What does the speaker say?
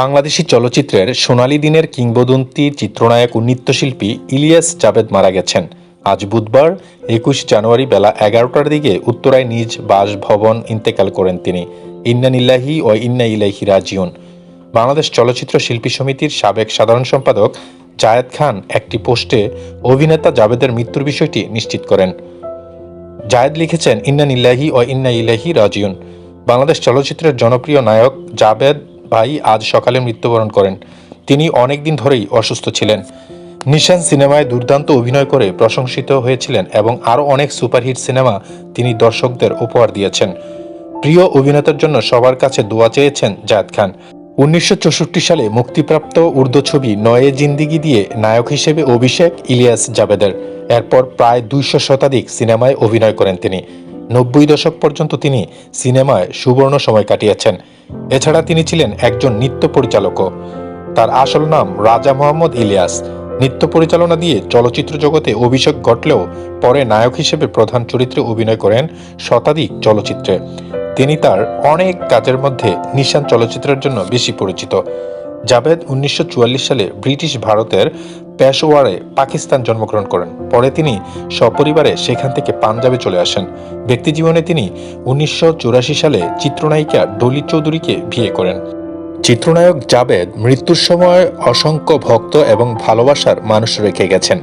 বাংলাদেশি চলচ্চিত্রের সোনালী দিনের কিংবদন্তি চিত্রনায়ক ও নৃত্যশিল্পী ইলিয়াস জাবেদ মারা গেছেন। আজ বুধবার, একুশ জানুয়ারি বেলা এগারোটার দিকে উত্তরায় নিজ বাসভবন ইন্তেকাল করেন তিনি। ইন্নানিল্লাহি ও ইন্না ইলাহি রাজিউন। বাংলাদেশ চলচ্চিত্র শিল্পী সমিতির সাবেক সাধারণ সম্পাদক জায়েদ খান একটি পোস্টে অভিনেতা জাবেদের মৃত্যুর বিষয়টি নিশ্চিত করেন। জায়েদ লিখেছেন, ইন্না নিল্লাহি ও ইন্না ইলাহি রাজিউন। বাংলাদেশ চলচ্চিত্রের জনপ্রিয় নায়ক জাবেদ ভাই আজ সকালে মৃত্যুবরণ করেন। তিনি অনেক দিন ধরেই অসুস্থ ছিলেন। নিশান সিনেমায় দুর্দান্ত অভিনয় করে প্রশংসিত হয়েছিলেন এবং আরও অনেক সুপারহিট সিনেমা তিনি দর্শকদের উপহার দিয়েছেন। প্রিয় অভিনেতার জন্য সবার কাছে দোয়া চেয়েছেন জায়েদ খান। উনিশশো চৌষট্টি সালে মুক্তিপ্রাপ্ত উর্দু ছবি নয়ে জিন্দিগি দিয়ে নায়ক হিসেবে অভিষেক ইলিয়াস জাবেদের। এরপর প্রায় দুইশো শতাধিক সিনেমায় অভিনয় করেন তিনি। নব্বই দশক পর্যন্ত তিনি সিনেমায় সুবর্ণ সময় কাটিয়েছেন। এছাড়া তিনি ছিলেন একজন নৃত্য পরিচালকও। তার আসল নাম রাজা মোহাম্মদ ইলিয়াস। নৃত্য পরিচালনা দিয়ে চলচ্চিত্র জগতে অভিষেক ঘটলেও পরে নায়ক হিসেবে প্রধান চরিত্রে অভিনয় করেন শতাধিক চলচ্চিত্রে। তিনি তার অনেক কাজের মধ্যে নিশান চলচ্চিত্রের জন্য বেশি পরিচিত। জাভেদ উনিশশো চুয়াল্লিশ সালে ব্রিটিশ ভারতের পেশোয়ারে পাকিস্তান জন্মগ্রহণ করেন। পরে তিনি সপরিবারে সেখান থেকে পাঞ্জাবে চলে আসেন। ব্যক্তিজীবনে তিনি উনিশশো চুরাশি সালে চিত্রনায়িকা ডলি চৌধুরীকে বিয়ে করেন। চিত্রনায়ক জাবেদ মৃত্যুর সময় অসংখ্য ভক্ত এবং ভালোবাসার মানুষ রেখে গেছেন।